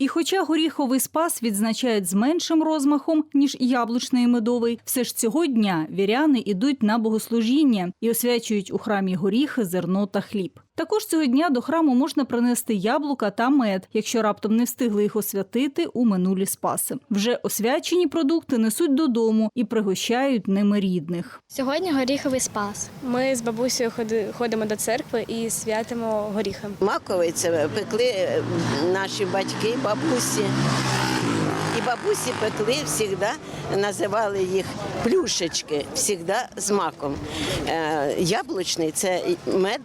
І хоча горіховий спас відзначають з меншим розмахом, ніж яблучний і медовий, все ж цього дня віряни ідуть на богослужіння і освячують у храмі горіхи, зерно та хліб. Також цього дня до храму можна принести яблука та мед, якщо раптом не встигли їх освятити у минулі спаси. Вже освячені продукти несуть додому і пригощають ними рідних. Сьогодні горіховий спас. Ми з бабусею ходи- ходимо до церкви і святимо горіхи. Маковице пекли е, наші батьки, бабусі. І бабусі пекли завжди, називали їх плюшечки, завжди з маком. Е, Яблучний це мед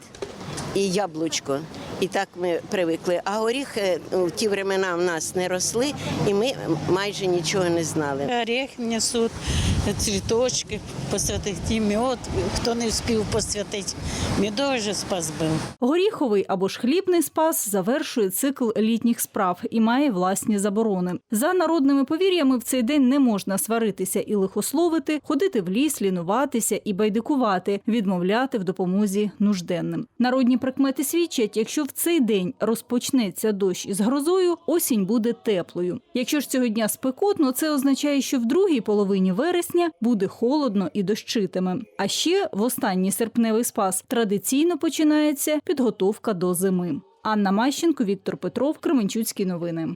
і яблучко. І так ми привикли. А горіхи в ті времена в нас не росли, і ми майже нічого не знали. Орех несуть, цвіточки, посвятити мед. Хто не встиг посвятити, медовий же спас був. Горіховий або ж хлібний спас завершує цикл літніх справ і має власні заборони. За народними повір'ями в цей день не можна сваритися і лихословити, ходити в ліс, лінуватися і байдикувати, відмовляти в допомозі нужденним. Народні прикмети свідчать, якщо в цей день розпочнеться дощ із грозою, осінь буде теплою. Якщо ж цього дня спекотно, це означає, що в другій половині вересня буде холодно і дощитиме. А ще в останній серпневий спас традиційно починається підготовка до зими. Анна Мащенко, Віктор Петров, Кременчуцькі новини.